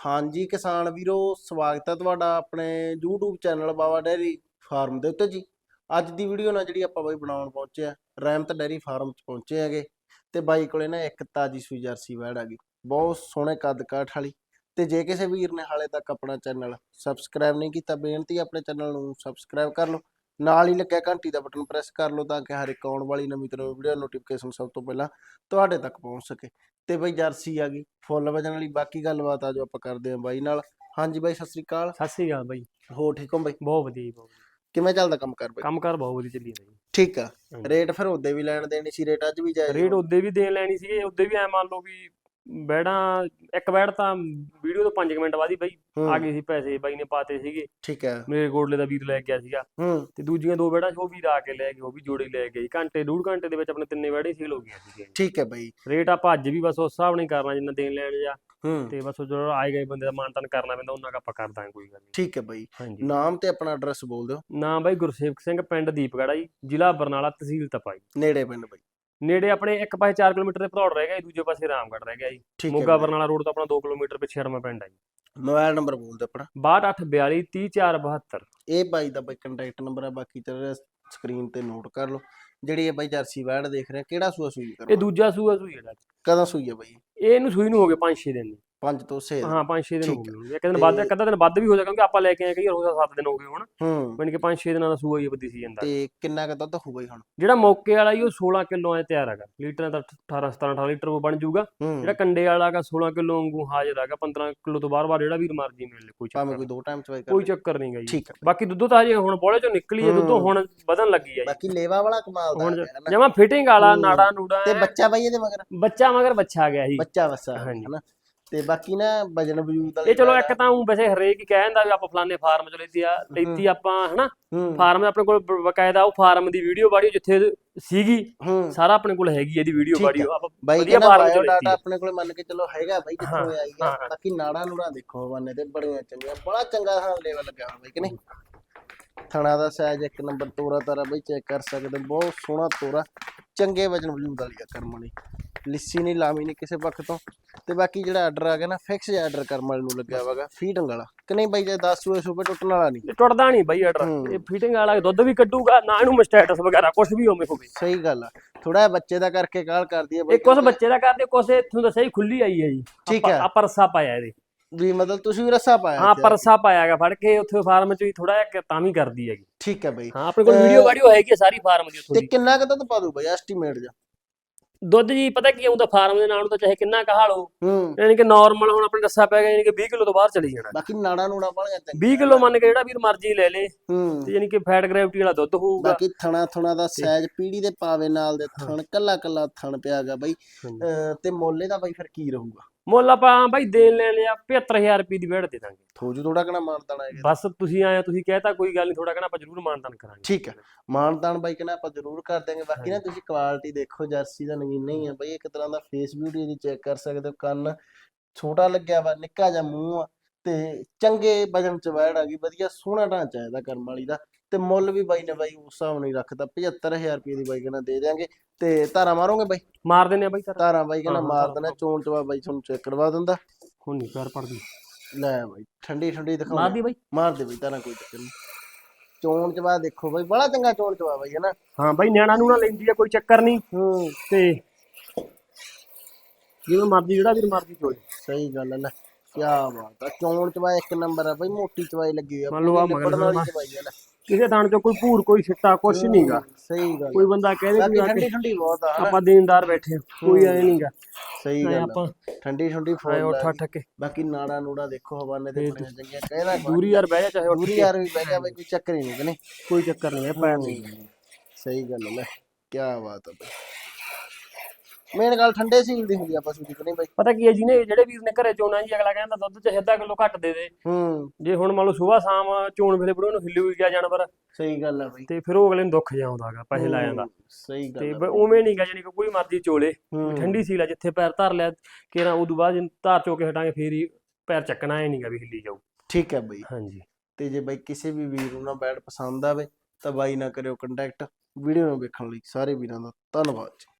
ਹਾਂਜੀ ਕਿਸਾਨ ਵੀਰੋ, ਸਵਾਗਤ ਹੈ ਤੁਹਾਡਾ ਆਪਣੇ YouTube channel Baba dairy farm ਦੇ ਉੱਤੇ ਜੀ। ਅੱਜ ਦੀ ਵੀਡੀਓ ਨਾਲ ਜਿਹੜੀ ਆਪਾਂ ਬਾਈ ਬਣਾਉਣ ਪਹੁੰਚੇ ਆ, ਰਹਿਮਤ ਡੈਰੀ ਫਾਰਮ 'ਚ ਪਹੁੰਚੇ ਹੈਗੇ ਤੇ ਬਾਈ ਕੋਲੇ ਨਾ ਇੱਕ ਤਾਜੀ ਸੂਈ ਜਰਸੀ ਵੈੜ ਆ ਗਈ, ਬਹੁਤ ਸੋਹਣੇ ਕੱਦ ਕਾਠ ਵਾਲੀ। ਤੇ ਜੇ ਕਿਸੇ ਵੀਰ ਨੇ ਹਾਲੇ ਤੱਕ ਆਪਣਾ ਚੈਨਲ ਸਬਸਕ੍ਰਾਈਬ ਨਹੀਂ ਕੀਤਾ, ਬੇਨਤੀ ਆਪਣੇ ਚੈਨਲ ਨੂੰ ਸਬਸਕ੍ਰਾਈਬ ਕਰ ਲਓ। ਨਾਲ ਹੀ ਲੱਗਿਆ ਘੰਟੀ ਦਾ ਬਟਨ ਪ੍ਰੈਸ ਕਰ ਲਓ ਤਾਂ ਕਿ ਹਰ ਇੱਕ ਆਉਣ ਵਾਲੀ ਨਵੀਂ ਤੋਂ ਵੀਡੀਓ ਨੋਟੀਫਿਕੇਸ਼ਨ ਸਭ ਤੋਂ ਪਹਿਲਾਂ ਤੁਹਾਡੇ ਤੱਕ ਪਹੁੰਚ ਸਕੇ। ਤੇ ਬਈ ਜਰਸੀ ਆ ਗਈ ਫੁੱਲ ਵਜਣ ਵਾਲੀ ਬਾਕੀ ਗੱਲਬਾਤ ਆ ਜੋ ਆਪਾਂ ਕਰਦੇ ਆਂ ਬਾਈ ਨਾਲ। ਹਾਂਜੀ ਬਾਈ ਸਤਿ ਸ੍ਰੀ ਅਕਾਲ। ਸਤਿ ਸ੍ਰੀ ਅਕਾਲ ਬਾਈ। ਹੋ ਠੀਕ ਹੋ ਬਾਈ? ਬਹੁਤ ਵਧੀਆ ਜੀ, ਬਹੁਤ ਵਧੀਆ। ਕਿਵੇਂ ਚੱਲਦਾ ਕੰਮ ਕਰ ਬਾਈ? ਕੰਮ ਕਾਰ ਬਹੁਤ ਵਧੀਆ ਚੱਲੀ ਜਾਂਦਾ ਠੀਕ ਆ। ਹਾਂਜੀ। ਰੇਟ ਫਿਰ ਉਹਦੇ ਵੀ ਲੈਣ ਦੇਣੀ ਸੀ ਰੇਟ ਅੱਜ ਵੀ ਜਾਇਜ਼ ਰੇਟ ਉਹਦੇ ਵੀ ਦੇਣ ਲੈਣੀ ਸੀਗੇ ਉਹਦੇ ਵੀ ਐ ਮੰਨ ਲਓ ਵੀ ਬੈੜਾਂ ਇੱਕ ਬੈੜ ਤਾਂ ਵੀਡੀਓ ਤੋਂ 5 ਮਿੰਟ ਬਾਅਦ ਹੀ ਬਾਈ ਆ ਗਏ ਸੀ ਪੈਸੇ ਬਾਈ ਨੇ ਪਾਤੇ ਸੀਗੇ। ਠੀਕ ਹੈ। ਮੇਰੇ ਕੋਟਲੇ ਦਾ ਵੀਰ ਲੈ ਗਿਆ ਸੀਗਾ। ਹੂੰ। ਤੇ ਦੂਜੀਆਂ ਦੋ ਬੈੜਾਂ ਉਹ ਵੀ ਆ ਕੇ ਲੈ ਗਏ ਉਹ ਵੀ ਜੋੜੇ ਲੈ ਗਏ। ਘੰਟੇ ਡੂਢ ਘੰਟੇ ਦੇ ਵਿੱਚ ਆਪਣੇ ਤਿੰਨੇ ਬੈੜੇ ਸੇਲ ਹੋ ਗਈਆਂ ਸੀਗੀਆਂ ਠੀਕ ਹੈ ਬਾਈ। ਰੇਟ ਆਪਾਂ ਅੱਜ ਵੀ ਬਸ ਉਸ ਹਿਸਾਬ ਨਾਲ ਹੀ ਕਰਨਾ ਜਿੰਨਾ ਦੇਣ ਲੈਣ ਜਾਂ ਹੂੰ। ਤੇ ਬਸ ਜਦੋਂ ਆਏ ਗਏ ਬੰਦੇ ਦਾ ਮਾਨਤਾਨ ਕਰਨਾ ਪੈਂਦਾ ਉਹਨਾਂ ਦਾ ਆਪਾਂ ਕਰ ਦਾਂਗੇ ਕੋਈ ਗੱਲ ਨਹੀਂ। ਠੀਕ ਹੈ ਬਾਈ। ਹਾਂਜੀ। ਨਾਮ ਤੇ ਆਪਣਾ ਐਡਰੈਸ ਬੋਲ ਦਿਓ। ਨਾਮ ਬਾਈ ਗੁਰਸੇਵਕ ਸਿੰਘ ਪਿੰਡ ਦੀਪਗੜਾ ਜੀ ਜ਼ਿਲ੍ਹਾ ਬਰਨਾਲਾ ਤਹਿਸੀਲ ਤਪਾਈ। ਨੇੜੇ ਪਿੰਡ ਬਾਈ। ਨੇੜੇ ਆਪਣੇ ਇੱਕ ਪਾਸੇ 4 ਕਿਲੋਮੀਟਰ ਦੇ ਭਦੌੜ ਰਹਿ ਗਿਆ ਜੀ ਦੂਜੇ ਪਾਸੇ ਰਾਮਗੜ੍ਹ ਰਹਿ ਗਿਆ ਜੀ। ਠੀਕ ਹੈ ਮੋਗਾ ਬਰਨਾਲਾ ਰੋਡ ਤੋਂ ਆਪਣਾ 2 ਕਿਲੋਮੀਟਰ ਪਿੱਛੇ ਰਮਾ ਪਿੰਡ ਹੈ ਜੀ। ਮੋਬਾਈਲ ਨੰਬਰ ਬੋਲ ਦਿਓ ਆਪਣਾ। 6242 30472 ਇਹ ਬਾਈ ਦਾ ਬਾਈ ਕੰਟੈਕਟ ਨੰਬਰ ਹੈ ਬਾਕੀ ਤੇਰੇ ਸਕਰੀਨ ਤੇ ਨੋਟ ਕਰ ਲਓ। ਜਿਹੜੀ ਇਹ ਬਾਈ ਜਰਸੀ ਵੈੜ ਦੇਖ ਰਹੇ ਕਿਹੜਾ ਸੂਆ ਸੂਈ ਇਹ ਕਰਵਾ? ਦੂਜਾ ਸੂਆ ਸੂਈ ਹੈ ਕਦੋਂ ਸੂਈ ਹੈ ਬਾਈ? ਇਹ ਇਹਨੂੰ ਸੂਈ ਨੂੰ ਹੋ ਗਏ 5-6 ਦਿਨ। ਪੰਜ ਤੋਂ 6 ਹਾਂ 5-6 ਦਿਨ ਹੋ ਗਏ ਇੱਕ ਦਿਨ ਵੱਧ ਇੱਕ ਅੱਧਾ ਦਿਨ ਵੱਧ ਵੀ ਹੋ ਜਾ ਕਿਉਂਕਿ ਆਪਾਂ ਲੈ ਕੇ ਆਏ ਕਈ ਰੋਜ਼ਾ 7 ਦਿਨ ਹੋ ਗਏ ਹੁਣ। ਹੂੰ। ਬਣ ਕੇ 5-6 ਦਿਨਾਂ ਦਾ ਸੂਆ ਹੀ ਵਧੀ ਸੀ ਜਾਂਦਾ। ਤੇ ਕਿੰਨਾ ਕੁ ਦੁੱਧ ਹੋਊ ਬਾਈ ਹੁਣ? ਜਿਹੜਾ ਮੌਕੇ ਵਾਲਾ ਜੀ ਉਹ 16 ਕਿਲੋ ਐ ਤਿਆਰ ਹੈਗਾ। ਲੀਟਰ ਦਾ 18 17 18 ਲੀਟਰ ਉਹ ਬਣ ਜਾਊਗਾ। ਹੂੰ। ਜਿਹੜਾ ਕੰਡੇ ਵਾਲਾ ਹੈਗਾ 16 ਕਿਲੋ ਵਾਂਗੂ ਹਾਜ਼ਰ ਹੈਗਾ। 15 ਕਿਲੋ ਤੋਂ ਬਾਰ-ਬਾਰ ਜਿਹੜਾ ਵੀਰ ਮਰਜ਼ੀ ਮਿਲ ਲੇ ਕੋਈ ਚੱਕਰ ਕੋਈ ਦੋ ਟਾਈਮ ਚਵਾਈ ਕਰ ਕੋਈ। ਚੱਕਰ ਨਹੀਂ ਗਾ ਜੀ। ਠੀਕ ਹੈ ਬਾਕੀ ਦੁੱਧ ਤਾਂ ਹਜੇ ਹੁਣ ਬੋਲੇ ਚੋਂ ਨਿਕਲੀ ਹੈ ਦੁੱਧ ਹੂੰ। ਹੁਣ ਵਧਣ ਲੱਗੀ ਹੈ ਜੀ। ਬਾਕੀ ਲੇਵਾ ਵਾਲਾ ਕਮਾਲ ਦਾ। ਜਮਾ ਫਿਟਿੰਗ ਵਾਲਾ ਹੂੰ। ਨਾੜਾ ਨੂੜਾ ਤੇ। ਬੱਚਾ ਬਾਈ ਇਹਦੇ ਮਗਰ? ਬੱਚਾ ਮਗਰ ਬੱਚਾ ਗਿਆ ਸੀ ਬੱਚਾ ਵਸਾ ਹਾਂਜੀ। ਤੇ ਬਾਕੀ ਨਾ ਵਜਨ ਵਜੂਦ ਵਾਲੀ ਇਹ ਚਲੋ ਇੱਕ। ਤਾਂ ਉਹ ਵੈਸੇ ਹਰੇਕ ਹੀ ਕਹਿੰਦਾ ਵੀ ਆਪਾਂ ਫਲਾਣੇ ਫਾਰਮ ਚ ਲੈਤੀ ਆ ਲੈਤੀ ਆਪਾਂ ਹਨਾ ਫਾਰਮ ਆਪਣੇ ਕੋਲ ਬਕਾਇਦਾ ਉਹ ਫਾਰਮ ਦੀ ਵੀਡੀਓ ਬਾੜੀ ਜਿੱਥੇ ਸੀਗੀ ਸਾਰਾ ਆਪਣੇ ਕੋਲ ਹੈਗੀ ਇਹਦੀ ਵੀਡੀਓ ਠੀਕ ਬਾੜੀ ਹੈ। ਆਪਾਂ ਬਾਈ ਵਧੀਆ ਫਾਰਮ ਚ ਲੈਤੀ ਡਾਟਾ ਆ। ਆਪਣੇ ਕੋਲ ਮੰਨ ਕੇ ਚਲੋ ਹੈਗਾ ਬਾਈ ਕਿੱਥੋਂ ਆਈ ਆ ਹਾਂ। ਬਾਕੀ ਨਾੜਾ ਨੂੜਾ ਦੇਖੋ ਬੰਨੇ ਤੇ ਬੜੀਆਂ ਚੰਗੀਆਂ ਬੜਾ ਚੰਗਾ ਹਾਂ ਲੈਵਲ ਲੱਗਿਆ ਹੋਇਆ ਬਾਈ ਕਿ ਨਹੀਂ ਥਣਾ ਦਾ ਸਾਈਜ਼ ਇੱਕ ਨੰਬਰ ਤੋਰਾ ਤਾਰਾ ਬਈ ਚੈੱਕ ਕਰ ਸਕਦੇ। ਬਹੁਤ ਸੋਹਣਾ ਤੋਰਾ ਚੰਗੇ ਵਜਨ ਵਜੂਦ ਵਾਲੀ ਆ ਕਰਮ ਵਾਲੀ ਲਿੱਸੀ ਨਹੀਂ ਲਾਮੀ ਨਹੀਂ ਕਿਸੇ ਪੱਖ ਤੋਂ। ਤੇ ਬਾਕੀ ਜਿਹੜਾ ਆਰਡਰ ਆ ਗਿਆ ਨਾ ਫਿਕਸ ਜਿਹਾ ਆਰਡਰ ਕਰਮ ਵਾਲੇ ਨੂੰ ਲੱਗਿਆ ਹੋਵੇਗਾ ਫੀਡਿੰਗ ਵਾਲਾ। ਕਿ ਨਹੀਂ ਬਾਈ ਜੇ 10 ਸੂਏ ਸੂਬੇ ਟੁੱਟਣ ਵਾਲਾ ਨਹੀਂ? ਇਹ ਟੁੱਟਦਾ ਨਹੀਂ ਬਾਈ ਆਰਡਰ। ਇਹ ਫਿਟਿੰਗ ਵਾਲਾ ਦੁੱਧ ਵੀ ਕੱਢੂਗਾ ਨਾ ਇਹਨੂੰ ਮਸਟੈਟਸ ਵਗੈਰਾ ਕੁਝ ਵੀ ਹੋਵੇ ਹੋਵੇ। ਸਹੀ ਗੱਲ ਆ। ਥੋੜਾ ਬੱਚੇ ਦਾ ਕਰਕੇ ਕਾਲ ਕਰਦੀ ਹੈ ਬਾਈ। ਇਹ ਕੁਝ ਬੱਚੇ ਦਾ ਕਰਦੇ ਕੁਝ ਇੱਥੋਂ ਦੱਸਿਆ ਹੀ ਖੁੱਲੀ ਆਈ ਹੈ ਜੀ। ਠੀਕ ਹੈ। ਆਪਾਂ ਰੱਸਾ ਪਾਇਆ ਇਹਦੇ। ਵੀ ਮਤਲਬ ਤੁਸੀਂ ਵੀ ਰੱਸਾ ਪਾਇਆ ਹਾਂ ਤੇ- ਪਰਸਾ ਪਾਇਆਗਾ ਫੜ ਕੇ ਉੱਥੇ ਫਾਰਮ ਚ ਵੀ ਥੋੜਾ ਜਿਹਾ ਤਾਂ ਵੀ ਕਰਦੀ ਹੈਗੀ। ਠੀਕ ਹੈ ਬਾਈ। ਹਾਂ ਆਪਣੇ ਕੋਲ ਵੀਡੀਓ ਵਾਡੀਓ ਹੈਗੀ ਆ ਸਾਰੀ ਫਾਰਮ ਦੀ ਉੱਥੋਂ ਤੇ ਕਿੰਨਾ ਕੁ ਦੁੱਧ ਪਾ ਦੂ ਬਾਈ ਐਸਟੀਮੇਟ ਜਾ ਦੁੱਧ ਜੀ ਪਤਾ ਕੀ ਆਉਂਦਾ ਫਾਰਮ ਦੇ ਨਾਲ ਨੂੰ ਤਾਂ ਚਾਹੇ ਕਿੰਨਾ ਕਹਾ ਲਓ ਹੂੰ। ਯਾਨੀ ਕਿ ਨਾਰਮਲ ਹੁਣ ਆਪਣੇ ਰੱਸਾ ਪੈ ਗਿਆ ਯਾਨੀ ਕਿ 20 ਕਿਲੋ ਤੋਂ ਬਾਹਰ ਚਲੀ ਜਾਣਾ। ਬਾਕੀ ਨਾੜਾ ਨੂੜਾ ਵਾਲੀਆਂ ਚੰਗੀਆਂ 20 ਕਿਲੋ ਮੰਨ ਕੇ ਜਿਹੜਾ ਵੀਰ ਮਰਜ਼ੀ ਲੈ ਲੇ ਹੂੰ। ਤੇ ਯਾਨੀ ਕਿ ਫੈਟ ਗ੍ਰੈਵਿਟੀ ਵਾਲਾ ਦੁੱਧ ਹੋਊਗਾ। ਬਾਕੀ ਥਣਾ ਥਣਾ ਦਾ ਸਾਈਜ਼ ਪੀੜੀ ਦੇ ਪਾਵੇ ਨਾਲ ਦੇ ਥਣ ਕੱਲਾ ਕੱਲਾ ਥਣ ਪਿਆਗਾ ਬਾਈ। ਤੇ ਮੋਲੇ ਦਾ ਬਾਈ ਫਿਰ ਕੀ ਰਹੂਗਾ? ਮੁੱਲ ਆਪਾਂ ਬਾਈ ਦੇਣ ਲੈ ਲਿਆ 75000 ਰੁਪਏ ਦੀ ਵੇੜ ਦੇ ਦਾਂਗੇ। ਥੋਜੂ ਥੋੜਾ ਕਣਾ ਮਾਨਤਾਨ ਆਏਗਾ। ਬਸ ਤੁਸੀਂ ਆਏ ਆ, ਤੁਸੀਂ ਕਹਿਤਾ ਕੋਈ ਗੱਲ ਨਹੀਂ ਥੋੜਾ ਕਹਣਾ ਆਪਾਂ ਜ਼ਰੂਰ ਮਾਨਤਾਨ ਕਰਾਂਗੇ। ਠੀਕ ਹੈ ਮਾਨਤਾਨ ਬਾਈ ਕਹਿੰਦਾ ਆਪਾਂ ਜ਼ਰੂਰ ਕਰ ਦਾਂਗੇ ਬਾਕੀ ਨਾ ਤੁਸੀਂ ਕੁਆਲਿਟੀ ਦੇਖੋ ਜਰਸੀ ਦਾ ਨਗੀਨਾ ਹੀ ਆ ਬਾਈ ਇੱਕ ਤਰ੍ਹਾਂ ਦਾ ਫੇਸ ਬਿਊਟੀ ਦੀ ਚੈੱਕ ਕਰ ਸਕਦੇ ਹੋ ਕੰਨ ਛੋਟਾ ਲੱਗਿਆ ਵਾ ਨਿੱਕਾ ਜਿਹਾ ਮੂੰਹ ਆ ਤੇ ਚੰਗੇ ਵਜਨ ਚ ਵੈੜ ਆ ਗਈ ਵਧੀਆ ਸੋਹਣਾ ਢਾਂਚਾ ਇਹਦਾ ਕਰਮ ਵਾਲੀ ਦਾ। ਤੇ ਮੁੱਲ ਵੀ ਬਾਈ ਨੇ ਬਾਈ ਉਸ ਹਿਸਾਬ ਨਾਲ ਹੀ ਰੱਖਦਾ 75000 ਰੁਪਏ ਦੀ ਬਾਈ ਕਹਿੰਦਾ ਦੇ ਦਿਆਂਗੇ ਤੇ ਧਾਰਾ ਮਾਰੋਗੇ ਬਾਈ? ਮਾਰ ਦਿੰਦੇ ਆ ਬਾਈ ਤਾਰਾ ਧਾਰਾ ਬਾਈ ਕਹਿੰਦਾ ਮਾਰ ਦੇਣਾ ਚੋਣ ਚਵਾ ਬਾਈ ਤੁਹਾਨੂੰ ਚੈੱਕ ਕਰਵਾ ਦਿੰਦਾ। ਹੁਣ ਨਹੀਂ ਪੈਰ ਪੜਦੀ। ਲੈ ਬਾਈ ਠੰਡੀ ਠੰਡੀ ਦਿਖਾਓ ਮਾਰਦੀ ਬਾਈ। ਮਾਰ ਦੇ ਬਾਈ ਧਾਰਾ ਕੋਈ ਚੱਕਰ ਨਹੀਂ। ਚੋਣ ਚਵਾ ਦੇਖੋ ਬਾਈ ਬੜਾ ਚੰਗਾ ਚੋਣ ਚਵਾ ਬਾਈ ਹੈ ਨਾ? ਹਾਂ ਬਾਈ ਨਿਆਣਾ ਨੂੰ ਨਾ ਲੈਂਦੀ ਆ ਕੋਈ ਚੱਕਰ ਨਹੀਂ। ਹੂੰ। ਤੇ ਜਿਵੇਂ ਮਰਜ਼ੀ ਜਿਹੜਾ ਵੀਰ ਮਰਜ਼ੀ ਚੋਲੇ ਸਹੀ ਗੱਲ ਹੈ ਲੈ ਕੀ ਬਾਤ ਆ। ਚੋਣ ਚਵਾ ਇੱਕ ਨੰਬਰ ਆ ਬਾਈ ਮੋਟੀ ਚਵਾਈ ਲੱਗੀ ਹੋਈ ਆ। ਮੰਨ ਲਓ ਪੂਰੀ ਮਗਰ ਚਵਾਈ ਆ ਲੈ ਕਿਸੇ ਥਾਣ ਚੋਂ ਕੋਈ ਭੂਰ ਕੋਈ ਛਿੱਟਾ ਕੁਛ ਨਹੀਂਗਾ ਸਹੀ ਗੱਲ। ਕੋਈ ਬੰਦਾ ਕਹਦੇ ਬਾਕੀ ਵੀ ਆ ਠੰਡੀ ਕੇ ਠੰਡੀ ਬਹੁਤ ਆ ਹਨਾ ਆਪਾਂ ਦੇਣਦਾਰ ਬੈਠੇ ਆ, ਕੋਈ ਐ ਨਹੀਂਗਾ ਸਹੀ ਗੱਲ ਆਪਾਂ ਠੰਡੀ ਠੰਡੀ ਐ ਫੋਨ ਉੱਠ ਉੱਠ ਕੇ। ਬਾਕੀ ਨਾੜਾ ਨੂੜਾ ਦੇਖੋ ਹਵਾਨੇ ਤੇ ਬੜੀਆਂ ਚੰਗੀਆਂ। ਕਹਿਣਾ ਦੂਰੀ ਯਾਰ ਬਹਿ ਜਾ ਚਾਹੇ ਉੱਠ ਦੂਰੀ ਯਾਰ ਵੀ ਬਹਿ ਗਿਆ ਬਾਈ ਕੋਈ ਚੱਕਰ ਹੀ ਨਹੀਂ ਕੋਈ ਚੱਕਰ ਨਹੀਂ ਹੈ ਪੈਰ ਨਹੀਂ ਸਹੀ ਗੱਲ ਹੈ ਲੈ ਕੀ ਬਾਤ ਬਾਈ। ਮੇਨ ਗੱਲ ਠੰਡੇ ਸੀਲ ਦੀ ਹੁੰਦੀ ਆ ਪਸ਼ੂ ਦੀ ਕਿ ਨਹੀਂ ਬਾਈ? ਪਤਾ ਕੀ ਹੈ ਜਿਹਨੇ ਜਿਹੜੇ ਵੀਰ ਨੇ ਘਰੇ ਚੋਣਾ ਜੀ ਅਗਲਾ ਕਹਿੰਦਾ ਦੁੱਧ ਚ ਅੱਧਾ ਕਿਲੋ ਘੱਟ ਦੇ ਦੇ। ਹੂੰ। ਜੇ ਹੁਣ ਮੰਨ ਲਓ ਸਵੇਰ ਸ਼ਾਮ ਚੋਣ ਵੇਲੇ ਬੜੋ ਨੂੰ ਹਿੱਲੀ ਗਿਆ ਜਾਨਵਰ ਸਹੀ ਗੱਲ ਆ ਬਾਈ। ਤੇ ਫਿਰ ਉਹ ਅਗਲੇ ਨੂੰ ਦੁੱਖ ਜਾਉਂਦਾਗਾ ਪੈਸੇ ਲਾ ਜਾਂਦਾ। ਸਹੀ ਤੇ ਗੱਲ ਬ- ਉਵੇਂ ਨਹੀਂਗਾ ਜਾਨੀ ਕਿ ਕੋਈ ਮਰਜ਼ੀ ਚੋਲੇ। ਠੰਡੀ ਸੀਲ ਆ ਜਿੱਥੇ ਪੈਰ ਧਰ ਲਿਆ ਕੇਰਾ ਉਦੋਂ ਬਾਅਦ ਜੇ ਧਾਰ ਚੋ ਕੇ ਹਟਾਂਗੇ ਫੇਰ ਹੀ ਪੈਰ ਚੱਕਣਾ ਐ ਨਹੀਂਗਾ ਵੀ ਹਿੱਲੀ ਜਾਊ। ਠੀਕ ਹੈ ਬਾਈ। ਹਾਂਜੀ। ਤੇ ਜੇ ਬਾਈ ਕਿਸੇ ਵੀ ਵੀਰ ਨੂੰ ਨਾ ਬੈਡ ਪਸੰਦ ਆਵੇ ਤਾਂ ਬਾਈ ਨਾ ਕਰਿਓ ਕੰਟੈਕਟ ਵੀਡੀਓ ਨੂੰ ਵੇਖਣ ਲਈ ਸਾਰੇ ਵੀਰਾਂ ਦਾ ਧੰਨਵਾਦ ਜੀ।